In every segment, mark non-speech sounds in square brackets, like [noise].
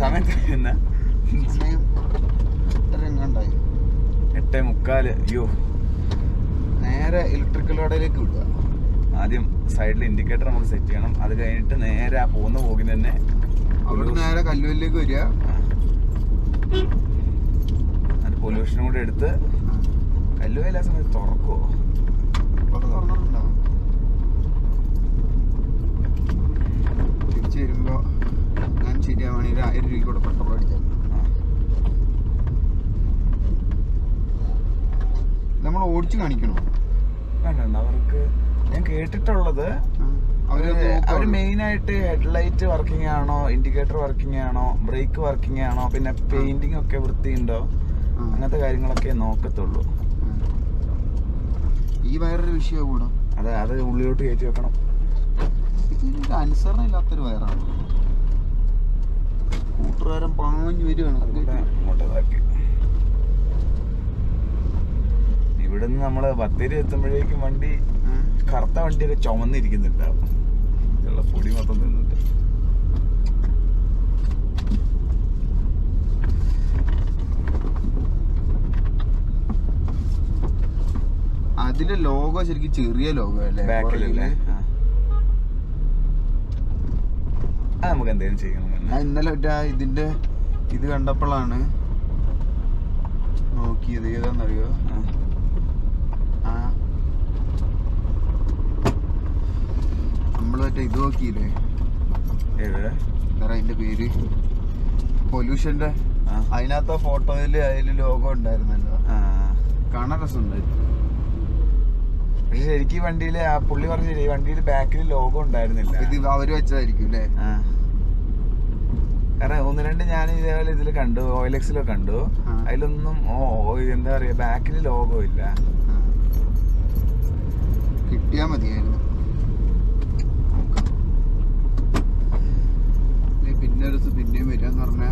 സമയം കഴിയുന്ന സമയം എങ്ങാണ്ടായി എട്ടേ മുക്കാൽ. അയ്യോ നേരെ ഇലക്ട്രിക്കൽ കടയിലേക്ക് വിടുക. ആദ്യം സൈഡിൽ ഇൻഡിക്കേറ്റർ നമ്മൾ സെറ്റ് ചെയ്യണം. അത് കഴിഞ്ഞിട്ട് നേരെ ആ പോകുന്ന പോകിന് തന്നെ അവിടെ നേരെ കല്ലുവല്ലേക്ക് വരിക. അത് പൊല്യൂഷനും കൂടെ എടുത്ത് കല്ലുവല്ല സമയത്ത് തുറക്കുവോ ഇവിടെ തുറന്നിട്ടുണ്ടാവും തിരിച്ചു വരുമ്പോ ഞാൻ ശരിയാവണെങ്കിൽ ഒരു ആയിരം രൂപ കൂടെ പെട്രോൾ നമ്മൾ ഓടിച്ചു കാണിക്കണോ? വേണ്ട അവർക്ക് ഞാൻ കേട്ടിട്ടുള്ളത് അവർ മെയിൻ ആയിട്ട് ഹെഡ്ലൈറ്റ് വർക്കിംഗ് ആണോ ഇൻഡിക്കേറ്റർ വർക്കിംഗ് ആണോ ബ്രേക്ക് വർക്കിംഗ് ആണോ പിന്നെ പെയിന്റിംഗ് ഒക്കെ വൃത്തിയുണ്ടോ. അങ്ങനത്തെ കാര്യങ്ങളൊക്കെ നോക്കത്തുള്ളൂ. ഈ വയറൊരു വിഷയം കൂടോ. അതെ അത് ഉള്ളിലോട്ട് കയറ്റി വെക്കണം. ഇത് അനുസരണ ഇല്ലാത്തൊരു വയറാണ്. കൂട്ടുകാരൻ പാഞ്ഞു വരികയാണ് ഇതാക്കി. ഇവിടുന്ന് നമ്മൾ ബത്തേരി എത്തുമ്പോഴേക്കും വണ്ടി. കറുത്ത വണ്ടിയൊക്കെ ചുമന്നിരിക്കുന്നുണ്ടാവും പൊടി മൊത്തം നിന്നിട്ട്. അതിന്റെ ലോഗോ ശരിക്കും ചെറിയ ലോഗോ അല്ലേ? ബാക്കിലല്ലേ പുറകിൽ? ആ. അത് നമുക്ക് എന്തെങ്കിലും ചെയ്യണം. ഞാൻ ഇന്നലെ മറ്റേ ഇതിന്റെ ഇത് കണ്ടപ്പോഴാണ് നോക്കിയത്. ഏതാന്നറിയോ? ആ. നമ്മൾ മറ്റേ ഇത് നോക്കിയില്ലേ? എന്താ അതിന്റെ പേര്? പൊല്യൂഷന്റെ. അതിനകത്ത് ഫോട്ടോയിൽ അതിൽ ലോഗോ ഉണ്ടായിരുന്നല്ലോ. കാണാൻ രസമുണ്ടായിരുന്നു പക്ഷെ ശരിക്കും വണ്ടിയിൽ ആ പുള്ളി പറഞ്ഞില്ലേ ശരി ഈ വണ്ടിയിൽ ബാക്കിൽ ലോഗോ ഉണ്ടായിരുന്നില്ല. ഇത് അവർ വെച്ചതായിരിക്കും അല്ലേ. കാരണം ഒന്ന് രണ്ട് ഞാൻ ഇതേപോലെ ഇതിൽ കണ്ടു ഓയിലെക്സിലൊക്കെ കണ്ടു. അതിലൊന്നും എന്താ പറയാ ബാക്കിൽ ലോഗോ ഇല്ല. കിട്ടിയാ മതിയായിരുന്നു. ഇല്ലേ, പിന്നെ ഒരു പിന്നെയും വരാന്ന് പറഞ്ഞ.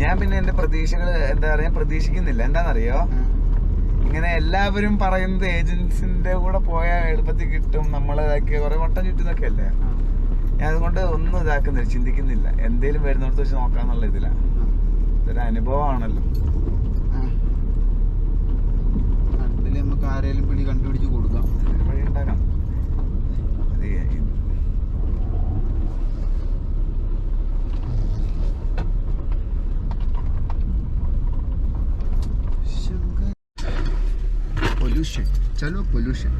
ഞാൻ പിന്നെ എന്റെ പ്രതീക്ഷകൾ എന്താ പറയാ പ്രതീക്ഷിക്കുന്നില്ല. എന്താണെന്നറിയോ ഇങ്ങനെ എല്ലാവരും പറയുന്നത് ഏജൻസിന്റെ കൂടെ പോയാൽ എളുപ്പത്തിൽ കിട്ടും. നമ്മളെ ഇതാക്കി കുറെ വട്ടം ചുറ്റുന്നൊക്കെ അല്ലേ ഞാൻ അതുകൊണ്ട് ഒന്നും ഇതാക്കുന്നില്ല ചിന്തിക്കുന്നില്ല. എന്തേലും വരുന്നിടത്ത് വെച്ച് നോക്കാന്നുള്ള ഇതിലാണ് ഇതൊരു അനുഭവമാണല്ലോ നമുക്ക് ആരെങ്കിലും പിടി കണ്ടുപിടിച്ച് കൊടുക്കാം. വഴി ഉണ്ടാക്കാം. പൊല്യൂഷൻ ചലോ പൊല്യൂഷൻ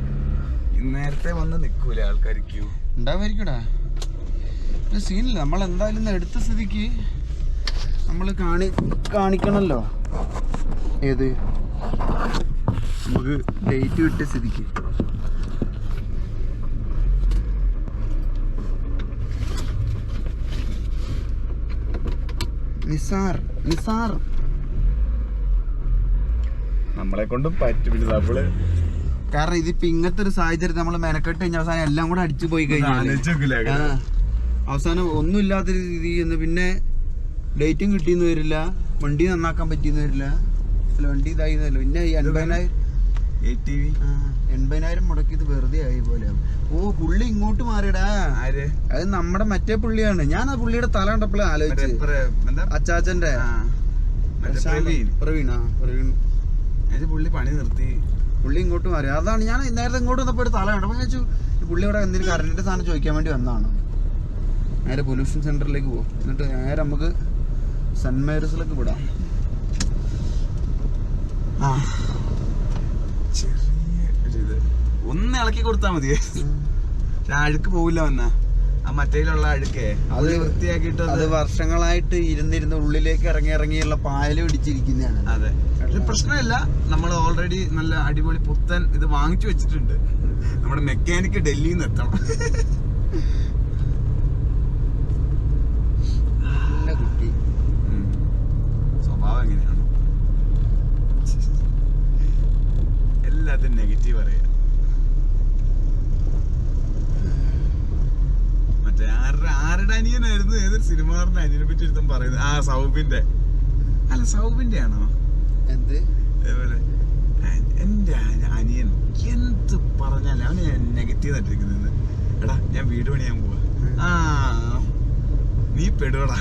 നേരത്തെ വന്ന് നിൽക്കൂലേ ആൾക്കാർ ക്യൂ? ഉണ്ടാവായിരിക്കടാ സീനില്ല നമ്മൾ എന്തായാലും എടുത്ത സ്ഥിതിക്ക് നമ്മൾ കാണി കാണിക്കണല്ലോ. ഏത്? നമുക്ക് ഡേറ്റ് വിട്ട സ്ഥിതിക്ക്. നിസാർ നിസാർ. നമ്മളെ കൊണ്ടും പറ്റും. പിന്നെ നമ്മൾ കാരണം ഇതിപ്പോ ഇങ്ങനത്തെ ഒരു സാഹചര്യം നമ്മൾ മെനക്കെട്ട് കഴിഞ്ഞ അവസാനം എല്ലാം കൂടെ അടിച്ചു പോയി കഴിഞ്ഞാൽ. അവസാനം ഒന്നുമില്ലാത്ത രീതി എന്ന് പിന്നെ ഡേറ്റും കിട്ടിയെന്ന് വരില്ല. വണ്ടി നന്നാക്കാൻ പറ്റിയെന്ന് വരില്ല. അല്ല വണ്ടി ഇതായി പിന്നെ ഈ വി. എൺപതിനായിരം മുടക്കിയത് വെറുതെ ആയി പോലെ. ഓ പുള്ളി ഇങ്ങോട്ട് മാറിയടാ. അത് നമ്മുടെ മറ്റേ പുള്ളിയാണ്. ഞാൻ ആ പുള്ളിയുടെ തല കണ്ടപ്പോഴേ ആലോചിച്ചു അച്ചാച്ചന്റെ. പ്രവീൺ. അത് പുള്ളി പണി നിർത്തി. പുള്ളി ഇങ്ങോട്ട് മാറി. അതാണ് ഞാൻ നേരത്തെ ഇങ്ങോട്ട് വന്നപ്പോൾ ഒരു തല കണ്ടപ്പോൾ ഞാൻ പുള്ളി ഇവിടെ എന്തെങ്കിലും കറണ്ടിന്റെ സാധനം ചോദിക്കാൻ വേണ്ടി വന്നതാണ്? നേരെ പൊല്യൂഷൻ സെന്ററിലേക്ക് പോകും എന്നിട്ട് നേരെ നമുക്ക് മേരീസിലേക്ക് വിടാം. ആ. ചെറിയ ഒന്ന് ഇളക്കി കൊടുത്താ മതി പക്ഷെ ആ അഴുക്ക് പോവില്ല വന്ന. ആ മറ്റേലുള്ള അഴുക്കേ അത് വൃത്തിയാക്കിയിട്ട് അത് വർഷങ്ങളായിട്ട് ഇരുന്നിരുന്ന് ഉള്ളിലേക്ക് ഇറങ്ങി ഇറങ്ങിയുള്ള പായൽ പിടിച്ചിരിക്കുന്നതാണ്. അതെ. പ്രശ്നമല്ല പ്രശ്നമില്ല. നമ്മൾ ഓൾറെഡി നല്ല അടിപൊളി പുത്തൻ ഇത് വാങ്ങിച്ചു വെച്ചിട്ടുണ്ട്. നമ്മുടെ മെക്കാനിക് ഡൽഹിയിൽ നിന്ന് എത്തണം നല്ല കുട്ടി ഉം. സ്വഭാവം എങ്ങനെയാണ് എല്ലാത്തിനും നെഗറ്റീവ് അറിയാം. മറ്റേ ആരുടെ ആരുടെ അനിയനായിരുന്നു? ഏതൊരു സിനിമാറിന്റെ അനിയനെ പറ്റി എടുത്തും പറയുന്നത്. ആ സൗബിന്റെ. അല്ല സൗബിന്റെ ആണോ എന്ത്? അതേപോലെ "ആ, എന്റെ അനി- അനിയൻ എന്ത് പറഞ്ഞാലും അവന് നെഗറ്റീവ് ആയിട്ടിരിക്കുന്നത് എടാ ഞാൻ വീട് പണിയാൻ പോവാ. ആ നീ പെടുവടാ.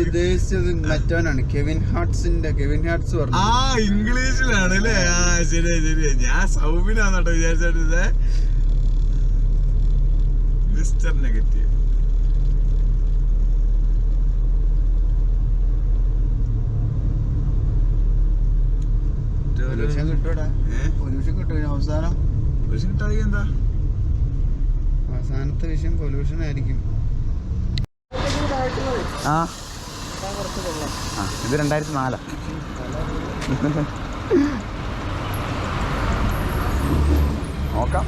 ഉദ്ദേശിച്ചത് മറ്റവനാണ്. കെവിൻ ഹാർട്സിന്റെ കെവിൻ ഹാർട്സ് പറഞ്ഞു. ആ ഇംഗ്ലീഷിലാണ് അല്ലേ? ആ ശരി ശരി. ഞാൻ സൗബിനാന്നോട്ടോ വിചാരിച്ചത് മിസ്റ്റർ നെഗറ്റീവ്. പൊല്യൂഷൻ കിട്ടൂടാ. ഏഹ് പൊല്യൂഷൻ കിട്ടും അവസാനം. പൊല്യൂഷൻ കിട്ടാതെ എന്താ? അവസാനത്തെ വിഷയം പൊല്യൂഷൻ ആയിരിക്കും. ആ. ആ, ഇത് രണ്ടായിരത്തി നാലാ നോക്കാം.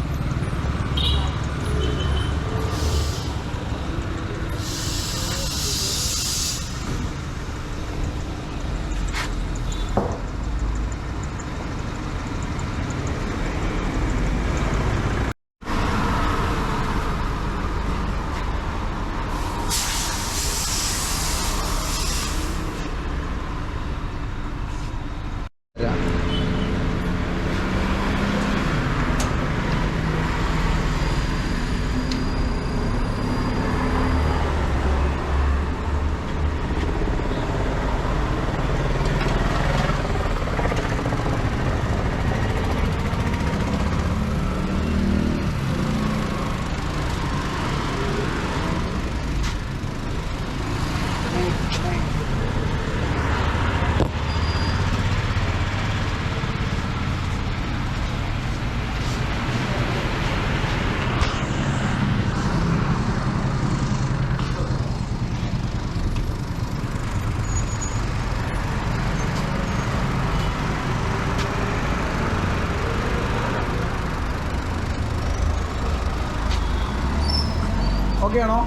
ഓക്കെ ആണോ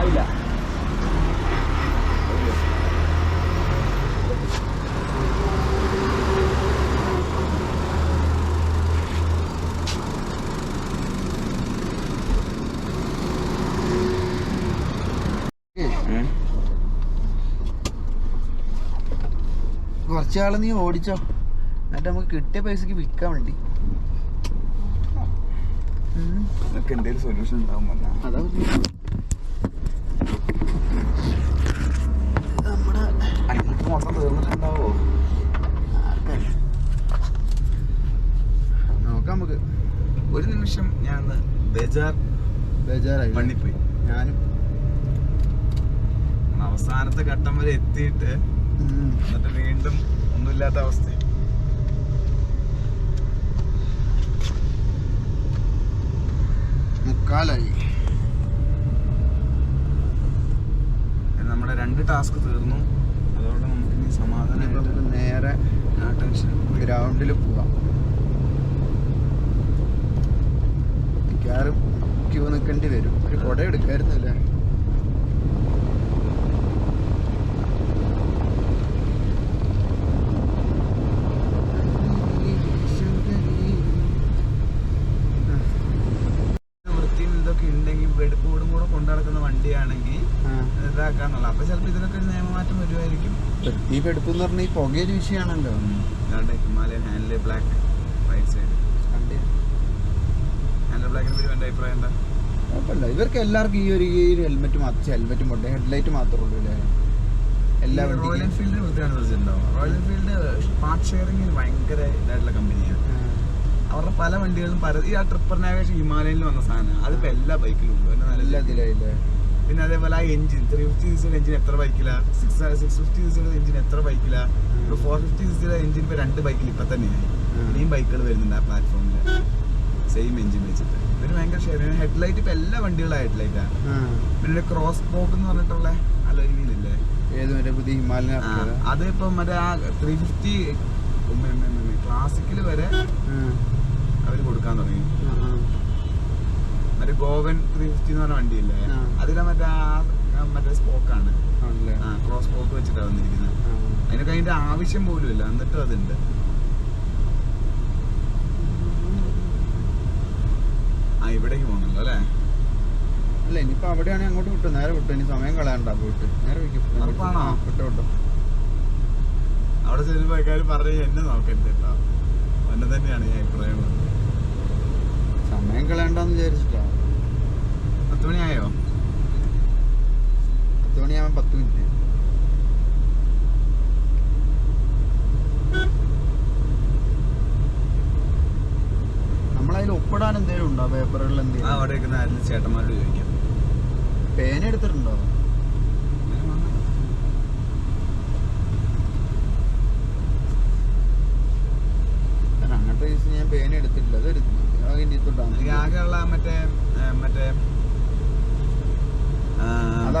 ആയില്ല കുറച്ചാൾ നീ ഓടിച്ചോ. എന്നിട്ട് നമുക്ക് കിട്ടിയ പൈസക്ക് വിൽക്കാൻ വേണ്ടി. ഉം. നിനക്ക് എന്തെങ്കിലും സൊല്യൂഷൻ ഉണ്ടാവും അതാ പറഞ്ഞത്. നമ്മുടെ അതിനകത്ത് മൊത്തം തീർന്നിട്ടുണ്ടാവോ നോക്കാം നമുക്ക് ഒരു നിമിഷം ഞാൻ ബേജാർ ബേജാറായി മണ്ണിപ്പോയി ഞാനും അവസാനത്തെ ഘട്ടം വരെ എത്തിയിട്ട്. എന്നിട്ട് വീണ്ടും ഒന്നുമില്ലാത്ത അവസ്ഥ മുക്കാലായി. നമ്മുടെ രണ്ട് ടാസ്ക് തീർന്നു. അതോടെ നമുക്ക് ഇനി ഇനിയിപ്പോ സമാധാനമായിട്ട് നമുക്ക് നേരെ ഗ്രൗണ്ടിൽ പോവാം. മിക്കവാറും ക്യൂ നിൽക്കേണ്ടി വരും. ഒരു കുട എടുക്കായിരുന്നല്ലേ? ഇതാക്കാന്നുള്ള അപ്പൊ ചിലപ്പോ ഇതിനൊക്കെ ഒരു നിയമമാറ്റം വരുമായിരിക്കും ഈ എടുപ്പെന്ന് പറഞ്ഞാൽ ഈ പുകയൊരു വിഷയമാണല്ലോ ഇതാണ്ട് Himalayan handle black right side handle ബ്ലാക്കിനെ പറ്റി എന്റെ അഭിപ്രായം എന്താ? കുഴപ്പമില്ല. ഇവർക്ക് എല്ലാവർക്കും ഈ ഒരു ഈ ഒരു ഹെൽമെറ്റ് മാത്രം ഹെൽമെറ്റ് പോട്ടെ ഹെഡ്ലൈറ്റ് മാത്രമേ ഉള്ളൂ അല്ലേ? എല്ലാ റോയൽ എൻഫീൽഡിന് വൃത്തിയാണ് വെച്ചിട്ടുണ്ടാവും റോയൽ എൻഫീൽഡ് പാർട്ട് ഷെയറിംഗ് ഭയങ്കര ഇതായിട്ടുള്ള കമ്പനിയാണ് അവരുടെ പല വണ്ടികളും പല ഈ ആ ട്രിപ്പർ ഹിമാലയനിൽ വന്ന സാധനമാണ്. അതിപ്പോ എല്ലാ ബൈക്കിലും ഉണ്ട്. നല്ല ഇതിലായില്ലേ പിന്നെ അതേപോലെ ആ എഞ്ചിൻ ത്രീ ഫിഫ്റ്റി സിസിയുടെ എഞ്ചിൻ എത്ര ബൈക്കില സിക്സ് സിക്സ് ഫിഫ്റ്റി സിസിയുടെ എഞ്ചിൻ എത്ര ബൈക്കില ഇപ്പൊ ഫോർ ഫിഫ്റ്റി സിസിയുടെ എഞ്ചിൻ ഇപ്പൊ രണ്ട് ബൈക്കിൽ ഇപ്പൊ തന്നെയായി. ഇനിയും ബൈക്കുകൾ വരുന്നുണ്ട് ആ പ്ലാറ്റ്ഫോമിൽ സെയിം എഞ്ചിൻ വെച്ചിട്ട്. ഇവർ ഭയങ്കര ഷെയർ ഹെഡ്ലൈറ്റ് ഇപ്പൊ എല്ലാ വണ്ടികളും ഹെഡ്ലൈറ്റാ ആ. പിന്നെ ക്രോസ് ബോക്ക് എന്ന് പറഞ്ഞിട്ടുള്ള അലോയിലില്ലേ ഏത് മറ്റേ പുതിയ ഇറക്കിയതാ? അത് ഇപ്പൊ മറ്റേ ആ ത്രീ ഫിഫ്റ്റി ക്ലാസിക്കിൽ വരെ. അവർ കൊടുക്കാൻ തുടങ്ങി. മറ്റേ ഗോവൻ ത്രീ ഫിഫ്റ്റി എന്ന് പറഞ്ഞ വണ്ടിയില്ലേ. അതിലെ മറ്റേ മറ്റേ സ്പോക്കാണ്. ക്രോസ് സ്പോക്ക് വെച്ചിട്ടാണ് വന്നിരിക്കുന്നത്. അതിനൊക്കെ അതിന്റെ ആവശ്യം പോലും ഇല്ല എന്നിട്ടും അതുണ്ട്. ആ ഇവിടേക്ക് പോകുന്നുള്ളൂ അല്ലേ? അല്ല ഇനിയിപ്പോ അവിടെയാണെങ്കിൽ അങ്ങോട്ട് വിട്ടു. നേരെ വിട്ടു. ഇനി സമയം കളയണ്ട പോയിട്ട്. നേരെ? വിട്ടു. വിട്ടു. അവിടെ ചെല്ലുമ്പോ ആൾക്കാർ പറഞ്ഞു എന്നെ നോക്കരുത് കേട്ടോ എന്നെ തന്നെയാണ് ഈ അഭിപ്രായം സമയം കളയണ്ടെന്ന് വിചാരിച്ചിട്ടാ. പത്ത് മണിയായോ പത്ത് മണിയാവാൻ പത്ത് മിനിറ്റ്. നമ്മളതിൽ ഒപ്പിടാൻ എന്തെങ്കിലും ഉണ്ടോ? പേപ്പറുകളിൽ എന്തെങ്കിലും അവിടെ നിൽക്കുന്ന ആരെങ്കിലും ചേട്ടന്മാരോട് ചോദിക്കാം. പേന എടുത്തിട്ടുണ്ടോ? അങ്ങനത്തെ കേസ് ഞാൻ പേന എടുത്തിട്ടില്ല. അത് എടുത്തു അതിന്റെ എനിക്ക് മറ്റേ മറ്റേ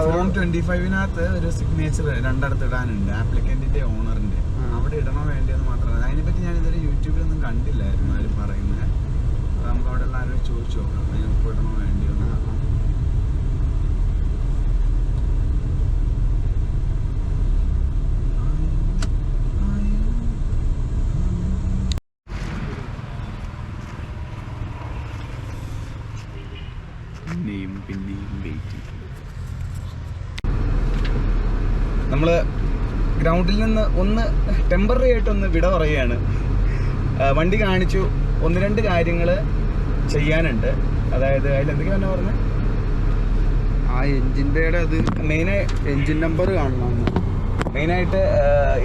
ഫോം ട്വന്റി ഫൈവിനകത്ത് ഒരു സിഗ്നേച്ചർ രണ്ടിടത്ത് ഇടാനുണ്ട് ആപ്ലിക്കന്റിന്റെ ഓണറിന്റെ അവിടെ ഇടണോ വേണ്ടിയെന്ന് മാത്രമല്ല അതിനെപ്പറ്റി ഞാൻ ഇതുവരെ യൂട്യൂബിലൊന്നും കണ്ടില്ലായിരുന്നു ആരും പറയുന്നത്. നമുക്ക് അവിടെ ഉള്ള ആരോട് ചോദിച്ചു നോക്കാം. അതിന് ഇടണോ വേണ്ടിയോ എന്ന്. പിന്നെയും പിന്നെയും വെയിറ്റ് നമ്മൾ ഗ്രൗണ്ടിൽ നിന്ന് ഒന്ന് ടെമ്പററി ആയിട്ടൊന്ന് വിട പറയുകയാണ്. വണ്ടി കാണിച്ചു. ഒന്ന് രണ്ട് കാര്യങ്ങൾ ചെയ്യാനുണ്ട്. അതായത് അതിൽ എന്തൊക്കെയാ പറഞ്ഞ? പറഞ്ഞത് ആ എഞ്ചിന്റെ അത് മെയിനായി എഞ്ചിൻ നമ്പർ കാണണം മെയിനായിട്ട്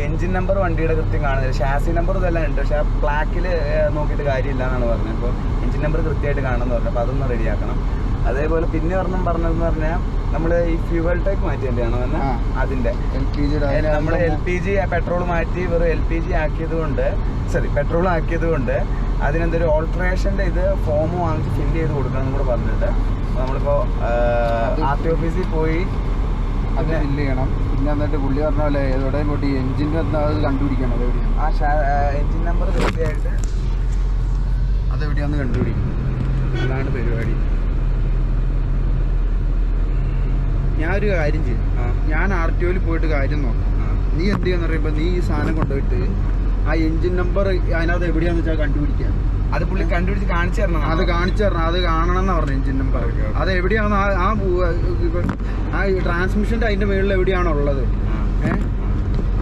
എഞ്ചിൻ നമ്പർ വണ്ടിയുടെ കൃത്യം കാണുന്നില്ല ഷാസി നമ്പർ ഇതെല്ലാം ഉണ്ട്. പക്ഷേ ആ പ്ലാക്കിൽ നോക്കിയിട്ട് കാര്യമില്ല എന്നാണ് പറഞ്ഞത്. അപ്പോൾ എഞ്ചിൻ നമ്പർ കൃത്യമായിട്ട് കാണുമെന്ന് പറഞ്ഞു. അപ്പോൾ അതൊന്ന് റെഡിയാക്കണം അതേപോലെ പിന്നെ ഒരെണ്ണം പറഞ്ഞതെന്ന് പറഞ്ഞാൽ നമ്മൾ ഈ ഫ്യൂവൽ ടൈപ്പ് മാറ്റിയാണോ എന്ന് അതിന്റെ. നമ്മൾ എൽ പി ജി പെട്രോൾ മാറ്റി വെറും എൽ പി ജി ആക്കിയത് കൊണ്ട് സോറി പെട്രോൾ ആക്കിയത് കൊണ്ട് അതിനെന്തൊരു ഓൾട്ടറേഷന്റെ ഇത് ഫോം വാങ്ങിച്ച് ഫില്ല് ചെയ്ത് കൊടുക്കണം എന്ന് കൂടെ പറഞ്ഞിട്ട്. നമ്മളിപ്പോ ആർ ടി ഓഫീസിൽ പോയി. അത് ഫില്ല് ചെയ്യണം. പിന്നെ എന്നിട്ട് പുള്ളി പറഞ്ഞ പോലെ എവിടെയും പോയിട്ട് എഞ്ചിന്റെ അത് കണ്ടുപിടിക്കണം അതെവിടെയാണ് ആ എഞ്ചിൻ നമ്പർ കൃത്യമായിട്ട് അതെവിടെയാന്ന് കണ്ടുപിടിക്കണം. അതാണ് പരിപാടി. ഞാനൊരു കാര്യം ചെയ്യും. ഞാൻ ആർ ടി ഒയിൽ പോയിട്ട് കാര്യം നോക്കാം. നീ എന്ത് ചെയ്യാന്ന് പറയുമ്പോൾ നീ ഈ സാധനം കൊണ്ടുപോയിട്ട് ആ എഞ്ചിൻ നമ്പർ അതിനകത്ത് എവിടെയാന്ന് വെച്ചാൽ കണ്ടുപിടിക്കാം അത് പുള്ളി കണ്ടുപിടിച്ച് കാണിച്ചു തരണം. അത് കാണിച്ചു തരണം. അത് കാണണം എന്ന് പറഞ്ഞു എഞ്ചിൻ നമ്പർ. അത് എവിടെയാണ് ആ ആ ട്രാൻസ്മിഷന്റെ അതിന്റെ ട്രാൻസ്മിഷന്റെ അതിന്റെ മുകളിൽ എവിടെയാണോ ഉള്ളത്.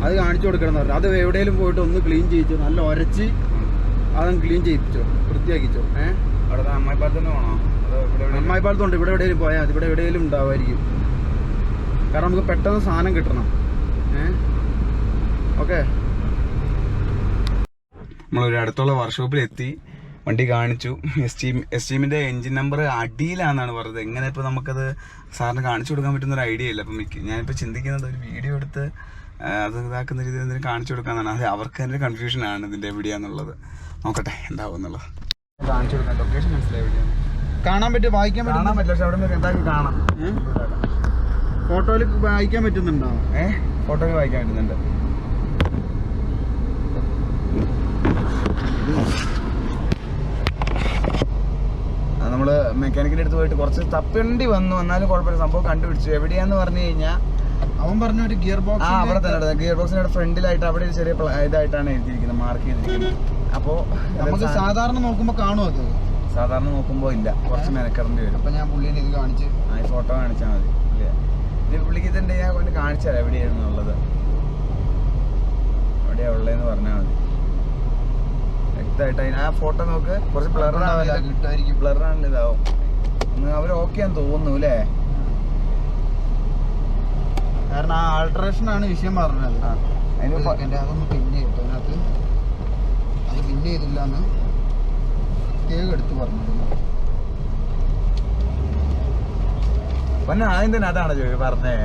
അത് കാണിച്ചു കൊടുക്കണം എന്ന് പറഞ്ഞു. അത് എവിടെയെങ്കിലും പോയിട്ട് ഒന്ന് ക്ലീൻ ചെയ്യിച്ചു. നല്ല ഉരച്ച് അതങ്ങ് ക്ലീൻ ചെയ്യിപ്പിച്ചോ. വൃത്തിയാക്കിച്ചോ. ഏഹ് അവിടെ തന്നെ പോണോ? അതോ ഇവിടെ എവിടെയെങ്കിലും? അമ്മായി പാലത്തുണ്ട് ഇവിടെ എവിടെയെങ്കിലും പോയാൽ ഇവിടെ എവിടെയെങ്കിലും ഉണ്ടാവുമായിരിക്കും. കാരണം നമുക്ക് പെട്ടെന്ന് സാധനം കിട്ടണം. ഓക്കെ. നമ്മളൊരു അടുത്തുള്ള വർക്ക്ഷോപ്പിൽ എത്തി വണ്ടി കാണിച്ചു. എസ് ടീം എസ് ടീമിന്റെ എൻജിൻ നമ്പർ അടിയിലാണെന്നാണ് പറഞ്ഞത്. എങ്ങനെ ഇപ്പോൾ നമുക്കത് സാറിന് കാണിച്ചു കൊടുക്കാൻ പറ്റുന്ന ഒരു ഐഡിയ ഇല്ല. അപ്പം മിക്ക ഞാനിപ്പോൾ ചിന്തിക്കുന്നത് ഒരു വീഡിയോ എടുത്ത് അത് ഇതാക്കുന്ന രീതിയിൽ എന്തെങ്കിലും കാണിച്ചു കൊടുക്കാന്നാണ്. അത് അവർക്ക് തന്നെ കൺഫ്യൂഷനാണ് ഇതിന്റെ എവിടെയാന്നുള്ളത് നോക്കട്ടെ എന്താവും എന്നുള്ളത്. കാണിച്ചു കൊടുക്കാൻ ലൊക്കേഷൻ മനസ്സിലായി എവിടെയാണ് കാണാൻ പറ്റും വായിക്കാൻ പറ്റും കാണാൻ പറ്റും പറ്റില്ല പക്ഷെ അവിടെ നിന്ന് എന്താക്കി കാണാം ഫോട്ടോയിൽ വായിക്കാൻ പറ്റുന്നുണ്ടോ? ഏ? ഫോട്ടോയിൽ വായിക്കാൻ പറ്റുന്നുണ്ട്. നമ്മൾ മെക്കാനിക്കിന്റെ അടുത്ത് പോയിട്ട് കുറച്ച് തപ്പേണ്ടി വന്നു. എന്നാലും കുഴപ്പമില്ല. സംഭവം കണ്ടുപിടിച്ചു. എവിടെയാന്ന് പറഞ്ഞു കഴിഞ്ഞാൽ അവൻ പറഞ്ഞ ഒരു ഗിയർ ബോക്സ് ആ അവിടെ തന്നെ ഗിയർ ബോക്സിന്റെ ഫ്രണ്ടിലായിട്ട് അവിടെ ഒരു ചെറിയ ഇതായിട്ടാണ് എഴുതിയിരിക്കുന്നത്. മാർക്ക് ചെയ്തിരിക്കുന്നത്. അപ്പോൾ നമുക്ക് സാധാരണ നോക്കുമ്പോൾ കാണുമോ അത്? സാധാരണ നോക്കുമ്പോൾ ഇല്ല. കുറച്ച് മെനക്കെടേണ്ടി വരും. അപ്പൊ ഞാൻ പുള്ളിനെ ഇത് കാണിച്ച് ആ ഫോട്ടോ കാണിച്ചാൽ മതി. പുള്ളിക്ക് തന്നെ ഞാൻ ഒന്ന് കാണിച്ചാൽ എവിടെയാണ് എവിടെയായിരുന്നു ഉള്ളത് എവിടെയാ ഉള്ളതെന്ന് പറഞ്ഞാൽ മതി. വ്യക്തമായിട്ട് അതിന് ആ ഫോട്ടോ നോക്ക്. കുറച്ച് ഉണ്ടാവില്ല, ബ്ലറാണ് കിട്ടുമായിരിക്കും ബ്ലറാണ് ഇതാവും. അവർ ഓക്കെ ആണെന്ന് തോന്നുന്നു അല്ലേ? കാരണം ആ ആൾട്രേഷൻ ആണ് വിഷയം പറഞ്ഞത്. അതൊന്ന് പിന്നെ ചെയ്തു അതിനകത്ത് അത് പിന്നെ ചെയ്തില്ല എന്ന് പ്രത്യേകം എടുത്ത് പറഞ്ഞിരുന്നു. പിന്നെ ആദ്യം തന്നെ അതാണ് ചോദി പറഞ്ഞേ?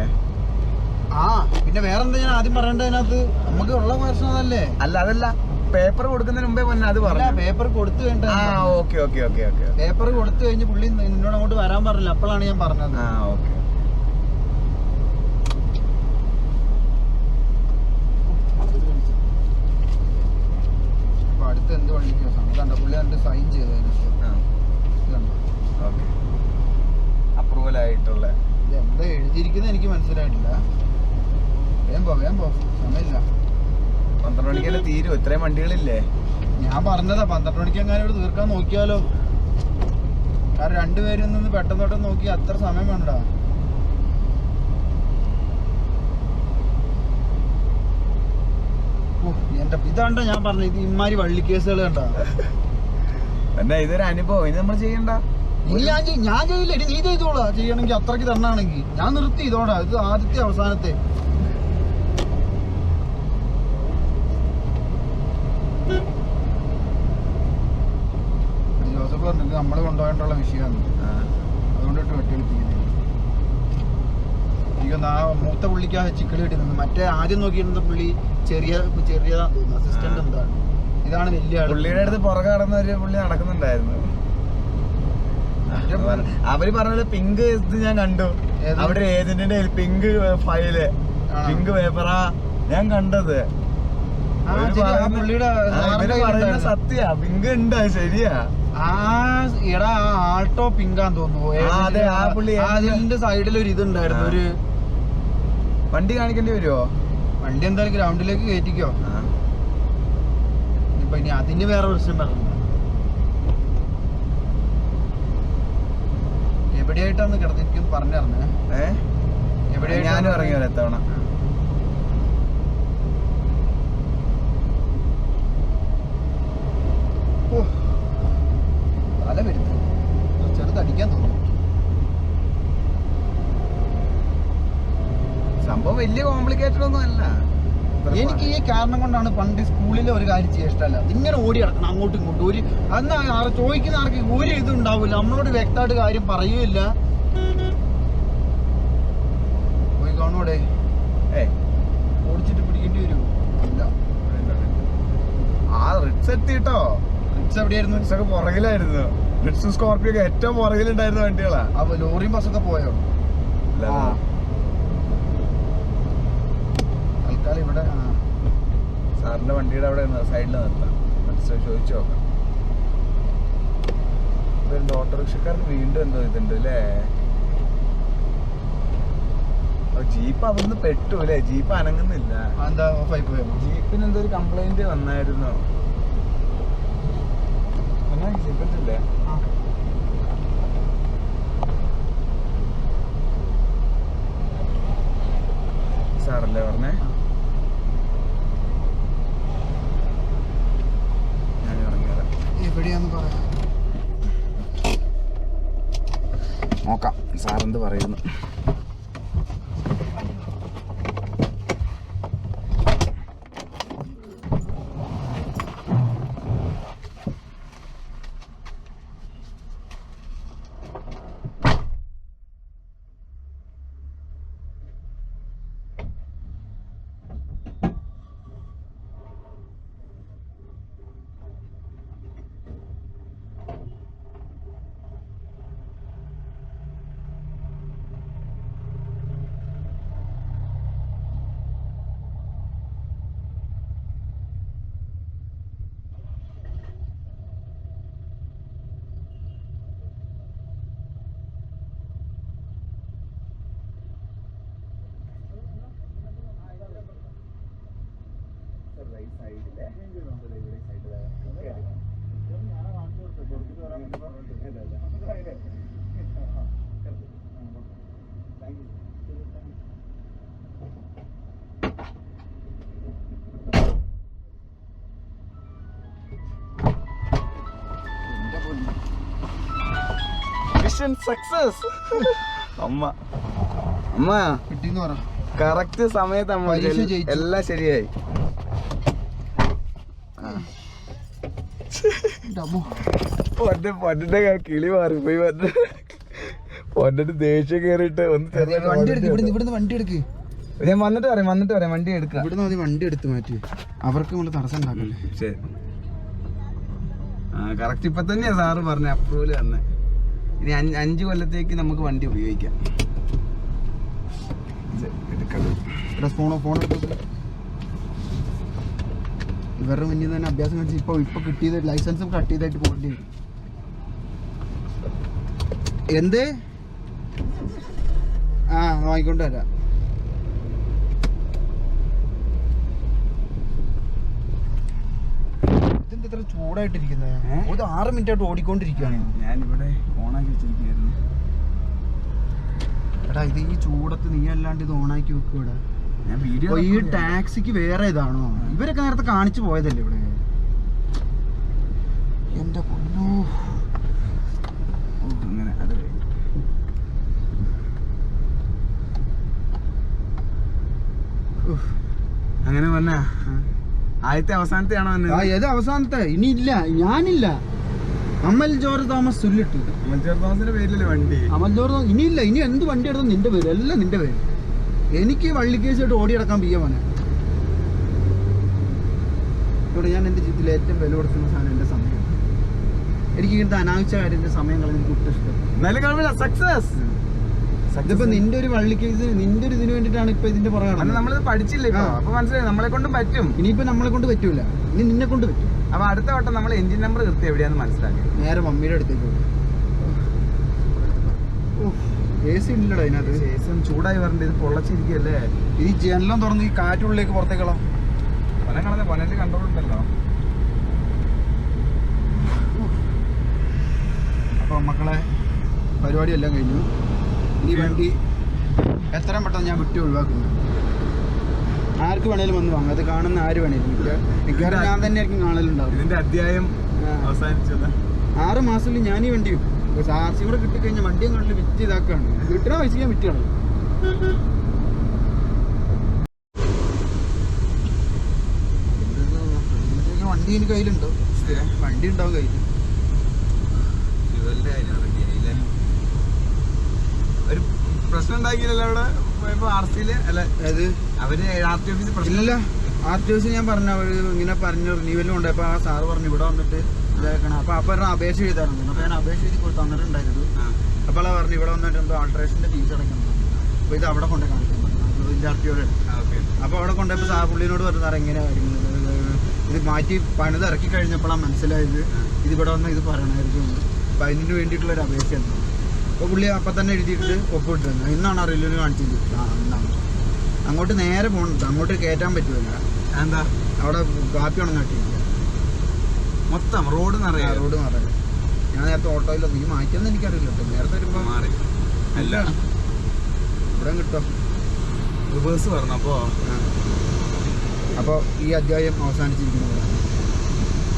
ആ പിന്നെ വേറെന്താ ഞാൻ ആദ്യം പറയേണ്ടത് അതിനകത്ത്? നമുക്ക് ഉള്ള പ്രശ്നം അതല്ലേ? അല്ല അതല്ല. പേപ്പർ കൊടുക്കുന്നതിന് മുമ്പേ പൊന്നെ അത് പറഞ്ഞു. പേപ്പർ കൊടുത്തു കഴിഞ്ഞിട്ട് ആ okay okay okay okay paper കൊടുത്തു കഴിഞ്ഞ് പുള്ളി നിന്നോട് അങ്ങോട്ട് വരാൻ പറഞ്ഞില്ല. അപ്പോഴാണ് ഞാൻ പറഞ്ഞത്. ആ ഓക്കെ അപ്പൊ അടുത്ത് എന്ത് വണ്ടിക്ക് ഇത് കണ്ടോ പുള്ളി അതിന്റെ സൈൻ ചെയ്തു അതിനകത്ത് ആ ഇത് കണ്ടോ ഓക്കെ അപ്രൂവൽ ആയിട്ടുള്ള ഇത് എന്താ എഴുതിയിരിക്കുന്നത് എനിക്ക് മനസ്സിലായിട്ടില്ല വേഗം പോ. വേഗം പോ സമയമില്ല പന്ത്രണ്ട് മണിക്കല്ലേ തീരും. ഇത്രയും വണ്ടികളില്ലേ? ഞാൻ പറഞ്ഞതാ പന്ത്രണ്ട് മണിക്ക് എങ്ങനെ ഇവിടെ തീർക്കാൻ നോക്കിയാലോ? കാരണം രണ്ടുപേരും നിന്ന് പെട്ടെന്ന് പെട്ടെന്ന് നോക്കി അത്ര സമയം വേണ്ടടാ എന്റെ ഇതാണ്ടോ ഞാൻ പറഞ്ഞു ഇത് ഇമാരി വള്ളി കേസുകൾ എന്നെ എന്നാ ഇതൊരു അനുഭവം. ഇത് നമ്മൾ ചെയ്യണ്ട? ഞാൻ ഞാൻ ചെയ്യില്ല. നീ ചെയ്തോളാ. ചെയ്യണമെങ്കിൽ അത്രയ്ക്ക് തന്നാണെങ്കിൽ. ഞാൻ നിർത്തി ഇതോടാ ഇത് ആദ്യത്തെ അവസാനത്തെ. പറഞ്ഞത് നമ്മൾ കൊണ്ടുപോകേണ്ടുള്ള വിഷയമാണ്. അതുകൊണ്ട് വെട്ടിയെടുപ്പിക്കുന്നത് എനിക്കൊന്ന് ആ മൂത്ത പുള്ളിക്ക് ആ ചിക്കൽ കിട്ടുന്നത് മറ്റേ ആദ്യം നോക്കിയിരുന്ന പുള്ളി ചെറിയ തോന്നുന്നു അസിസ്റ്റന്റ് എന്താണ്? ഇതാണ് വലിയ പുള്ളിയുടെ അടുത്ത് പുറകെ കടന്ന ഒരു പുള്ളി നടക്കുന്നുണ്ടായിരുന്നു. അവർ പറഞ്ഞ പറഞ്ഞത് പിങ്ക് ഇത് ഞാൻ കണ്ടു? അവിടെ ഏജന്റിന്റെ പിങ്ക് ഫയൽ. പിങ്ക് പേപ്പറാ ഞാൻ കണ്ടത്. ഇവർ പറയുന്ന കയ്യിലുണ്ടായിരുന്നു. പിങ്ക് ഉണ്ട് ശരിയാ. ആ എടാ ആൾട്ടോ പിങ്കാന്ന് തോന്നുന്നു. അതിന്റെ സൈഡിൽ ഒരു ഇതുണ്ടായിരുന്നു. ഒരു വണ്ടി കാണിക്കേണ്ടി വരുമോ വണ്ടി എന്തായാലും ഗ്രൗണ്ടിലേക്ക് കയറ്റിക്കോ. ഇപ്പൊ ഇനി അതിന് വേറെ പ്രശ്നം പറഞ്ഞു എവിടെയായിട്ടാന്ന് കിടന്നിരിക്കും പറഞ്ഞറിഞ്ഞേ. എവിടെ ഞാനും ഇറങ്ങി വരാം ഓ, തല വരുത്തി ചെറുത് അടിക്കാൻ തോന്നുന്നു സംഭവം വലിയ കോംപ്ലിക്കേറ്റഡ് ഒന്നും അല്ല. എനിക്ക് ഈ കാരണം കൊണ്ടാണ് പണ്ട് സ്കൂളിൽ ഒരു കാര്യം ചെയ്യാൻ ഇഷ്ടമല്ല. ഇങ്ങനെ ഓടി നടക്കണം അങ്ങോട്ടും ഇങ്ങോട്ടും. ഒരു അന്ന് ചോദിക്കുന്ന ആർക്ക് ഒരു ഇതും ഉണ്ടാവില്ല. നമ്മളോട് വ്യക്തമായിട്ട് കാര്യം പറയുകയില്ല. പോയി കാണൂടെ ഏ ഓടിച്ചിട്ട് പിടിക്കേണ്ടി വരും ഇല്ല. ആ റിട്സ് എത്തിട്ടോ റിക്സ് എവിടെയായിരുന്നു? ബ്രിഡ്സൊക്കെ പുറകിലായിരുന്നു. ബ്രിഡ്സും സ്കോർപ്പിയോ ഒക്കെ ഏറ്റവും പുറകിലുണ്ടായിരുന്ന വണ്ടികളാ. അപ്പൊ ലോറിയും ബസ്സൊക്കെ പോയോ. തൽക്കാലം ഇവിടെ സാറിന്റെ വണ്ടിയുടെ അവിടെ സൈഡിൽ നിർത്താം ചോദിച്ചു നോക്കാം. ഓട്ടോറിക്ഷക്കാർക്ക് വീണ്ടും എന്തോ ഇതുണ്ട് അല്ലേ? ജീപ്പ് അവിടുന്ന് പെട്ടു അല്ലേ? ജീപ്പ് അനങ്ങുന്നില്ല. എന്താ? ജീപ്പിന് എന്തോ ഒരു കംപ്ലൈന്റ് വന്നായിരുന്നു എന്നാ ജീപ്പില്ലേ ആ. സാറല്ലേ പറഞ്ഞേ ഞാൻ ഇറങ്ങിയത് എവിടെയാന്ന് പറയാം നോക്കാം സാറെന്ത് പറയുന്നു മിഷൻ സക്സസ് [laughs] അമ്മ. അമ്മ. കറക്റ്റ് സമയത്ത് അമ്മ. എല്ലാം ശരിയായി. പൊന്നെ പൊന്നിന്റെ കിളി മാറിപ്പോയി പൊന്നെ. പൊന്നിട്ട് ദേഷ്യം കേറിയിട്ട് ഒന്ന് വണ്ടി എടുക്ക് ഇവിടുന്ന് ഇവിടുന്ന് വണ്ടി എടുക്ക്. ഞാൻ വന്നിട്ട് പറയാം വന്നിട്ട് പറയാം വണ്ടി എടുക്കാം. ഇവിടുന്ന് മതി വണ്ടി എടുത്ത് മാറ്റി. അവർക്ക് നമ്മൾ തടസ്സം ഉണ്ടാക്കല്ലേ? ശരി. കറക്റ്റ് ഇപ്പൊ തന്നെയാ സാറ് പറഞ്ഞ അപ്രൂവൽ തന്നെ. ഇനി അഞ്ച് കൊല്ലത്തേക്ക് നമുക്ക് വണ്ടി ഉപയോഗിക്കാം. ഫോണോ ഫോൺ ഇവരുടെ മുന്നിൽ തന്നെ അഭ്യാസം കാണിച്ച് ഇപ്പൊ ഇപ്പൊ കിട്ടിയത് ലൈസൻസും കട്ട് ചെയ്തായിട്ട് പോകേണ്ടി വരും. എന്ത്? ആ വാങ്ങിക്കൊണ്ട് വരാം. ഇതെന്താ ഇത്ര ചൂടായിട്ടിരിക്കുന്നത് ഏ? ഒരു ആറ് മിനിറ്റ് ആയിട്ട് ഓടിക്കൊണ്ടിരിക്കുകയാണ് ഞാനിവിടെ ഓണാക്കി വെച്ചിരിക്കുകയായിരുന്നു. എടാ ഇത് ഈ ചൂടത്ത് നീ അല്ലാണ്ട് ഇത് ഓണാക്കി വെക്കൂടാ ഈ ടാക്സിക്ക് വേറെ ഇതാണോ? ഇവരൊക്കെ നേരത്തെ കാണിച്ചു പോയതല്ലേ ഇവിടെ? എന്റെ പൊന്നോ. അങ്ങനെ അത്. ഉഫ്. അങ്ങനെ വന്ന? ആദ്യത്തെ അവസാനത്തെ ആണോ ഏത് അവസാനത്തെ? ഇനി ഇല്ല ഞാനില്ല. അമൽ ജോർജ് തോമസ് ചൊല്ലിട്ടു അമൽ ജോർജ് തോമസിന്റെ പേരിലല്ലേ വണ്ടി? അമൽ ജോർജ് തോമസ് ഇനിയില്ല ഇനി എന്ത് വണ്ടി എടുത്തോ നിന്റെ പേര് എല്ലാം നിന്റെ പേര്. എനിക്ക് വള്ളിക്കേസായിട്ട് ഓടി കിടക്കാൻ പിയ്യ മോനെ. ഇവിടെ ഞാൻ എന്റെ ജീവിതത്തിൽ ഏറ്റവും വില കൊടുക്കുന്ന സാധനം എന്റെ സമയം. എനിക്ക് ഇങ്ങനത്തെ അനാവശ്യ കാര്യത്തിന്റെ സമയം കളഞ്ഞ് എനിക്ക് ഒട്ടും ഇഷ്ടം. സക്സസ് ഇതിപ്പോ നിന്റെ ഒരു വള്ളിക്കേസ് നിന്റെ ഒരു ഇതിന് വേണ്ടിയിട്ടാണ് ഇപ്പൊ ഇതിന്റെ പുറകെ. നമ്മളിത് പഠിച്ചില്ല. അപ്പൊ മനസ്സിലായി? നമ്മളെ കൊണ്ടും പറ്റും. ഇനിയിപ്പോ നമ്മളെ കൊണ്ട് പറ്റൂല. ഇനി നിന്നെ കൊണ്ട് പറ്റും. അപ്പൊ അടുത്ത വട്ടം നമ്മൾ എഞ്ചിൻ നമ്പർ കൃത്യം എവിടെയാന്ന് മനസ്സിലാക്കി. നേരെ മമ്മിയുടെ അടുത്തേക്ക് എ സി ഇല്ലടാ അതിനകത്ത്. എ സിയും ചൂടായി വരണ്ട ഇത് പൊള്ളച്ചിരിക്കല്ലേ ഈ ജനലം തുറന്ന് ഈ കാറ്റുള്ളിലേക്ക് പുറത്തേക്കളോ. പൊനം കളഞ്ഞ പൊനൽ കൺട്രോൾ ഉണ്ടല്ലോ അപ്പൊ മക്കളെ പരിപാടി എല്ലാം കഴിഞ്ഞു. ഈ വണ്ടി എത്രയും പെട്ടെന്ന് ഞാൻ വിട്ട് ഒഴിവാക്കുന്നു. ആർക്ക് വേണേലും വന്ന് വാങ്ങും. അത് കാണുന്ന ആര് വേണേലും. മിക്ക- മിക്കവാറും ഞാൻ തന്നെ ആയിരിക്കും കാണലുണ്ടാവും ഇതിന്റെ അധ്യായം ആ. അവസാനിച്ചത്. ആറ് മാസത്തിൽ ഞാൻ ഈ വണ്ടി വിട്ടു ആർ സി കൂടെ കിട്ടിക്കഴിഞ്ഞാൽ വണ്ടിയും കണ്ടിൽ വിറ്റ് ഇതാക്കാണ്. കിട്ടുന്ന പൈസ വിറ്റാണ് വണ്ടി എനിക്ക് കയ്യിലുണ്ടോ? സ്ഥിരം വണ്ടി ഉണ്ടാവും കയ്യിൽ ഒരു പ്രശ്നം ഉണ്ടാക്കിയില്ലല്ലോ അവിടെ പോയപ്പോ ആർ സിയിൽ അല്ല അതായത് അവർ ആർ ടി ആർ ഒസ് ഞാൻ പറഞ്ഞു അവർ ഇങ്ങനെ പറഞ്ഞു റിന്യൂവലും ഉണ്ട്. അപ്പോൾ ആ സാറ് പറഞ്ഞു ഇവിടെ വന്നിട്ട് ഇതാക്കണം അപ്പോൾ അപ്പോൾ ഒരു അപേക്ഷ എഴുതാറുണ്ട്. അപ്പോൾ ഞാൻ അപേക്ഷ എഴുതി കൊടുത്ത് തന്നിട്ടുണ്ടായിരുന്നു. അപ്പോൾ പറഞ്ഞു ഇവിടെ വന്നിട്ട് എന്തോ ആൾട്രേഷന്റെ ഫീസ് അടയ്ക്കണം. അപ്പോൾ ഇത് അവിടെ കൊണ്ടു കാണിക്കുന്നു അപ്പൊ അപ്പോൾ അവിടെ കൊണ്ടുപോയപ്പോൾ സാ പുള്ളിനോട് പറഞ്ഞു സാറേ എങ്ങനെ കാര്യങ്ങൾ ഇത് മാറ്റി പണിത് ഇറക്കി കഴിഞ്ഞപ്പോഴാണ് മനസ്സിലായത്. ഇത് ഇവിടെ വന്നാൽ ഇത് പറയണമായിരുന്നു അപ്പൊ അതിന് വേണ്ടിയിട്ടുള്ള ഒരു അപേക്ഷയാണ് അപ്പോൾ പുള്ളി അപ്പം തന്നെ എഴുതിയിട്ട് ഒപ്പിട്ട് തന്നു ഇന്നാണ് അറിയില്ലെന്ന് കാണിച്ചത്. ആ ഇന്നാണ് അങ്ങോട്ട് നേരെ പോകണം അങ്ങോട്ട് കയറ്റാൻ പറ്റുമല്ല എന്താ? അവിടെ കാപ്പി ഉണങ്ങാൻ കിട്ടിയില്ല മൊത്തം റോഡ് നിറയെ. റോഡ് മാറാൻ ഞാൻ നേരത്തെ ഓട്ടോയിൽ നീ മാറ്റിയെന്ന് എനിക്കറിയില്ല നേരത്തെ വരുമ്പോ മാറി. അല്ല. ഇവിടെ കിട്ടും. റിവേഴ്സ് പറഞ്ഞപ്പോ അപ്പോൾ ഈ അധ്യായം അവസാനിച്ചിരിക്കുന്നത്.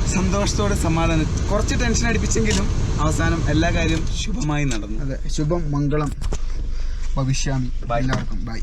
സന്തോഷത്തോടെ സമാധാനം. കുറച്ച് ടെൻഷൻ അടിപ്പിച്ചെങ്കിലും അവസാനം എല്ലാ കാര്യവും ശുഭമായി നടന്നു. അതെ. ശുഭം മംഗളം. ഭവിഷ്യാമി. ബൈ എല്ലാവർക്കും. ബൈ